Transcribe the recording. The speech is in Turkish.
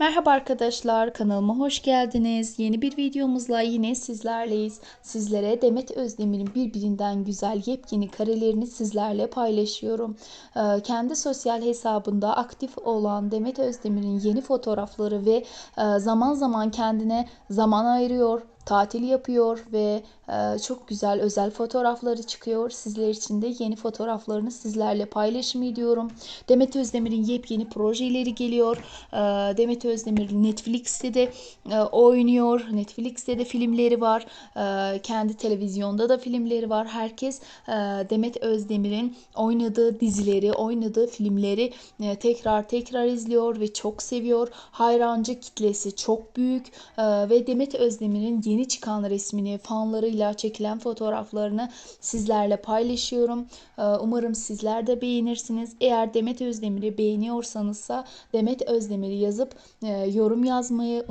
Merhaba arkadaşlar, kanalıma hoş geldiniz. Yeni bir videomuzla yine sizlerleyiz. Sizlere Demet Özdemir'in birbirinden güzel yepyeni karelerini sizlerle paylaşıyorum. Ee, Kendi sosyal hesabında aktif olan Demet Özdemir'in yeni fotoğrafları ve e, zaman zaman kendine zaman ayırıyor tatil yapıyor ve e, çok güzel özel fotoğrafları çıkıyor. Sizler için de yeni fotoğraflarını sizlerle paylaşım ediyorum. Demet Özdemir'in yepyeni projeleri geliyor. E, Demet Özdemir Netflix'te de e, oynuyor. Netflix'te de filmleri var. Kendi televizyonda da filmleri var. Herkes Demet Özdemir'in oynadığı dizileri, oynadığı filmleri tekrar tekrar izliyor ve çok seviyor. Hayrancı kitlesi çok büyük ve Demet Özdemir'in yeni çıkan resmini, fanlarıyla çekilen fotoğraflarını sizlerle paylaşıyorum. E, umarım sizler de beğenirsiniz. Eğer Demet Özdemir'i beğeniyorsanızsa Demet Özdemir'i yazıp e, yorum yazmayı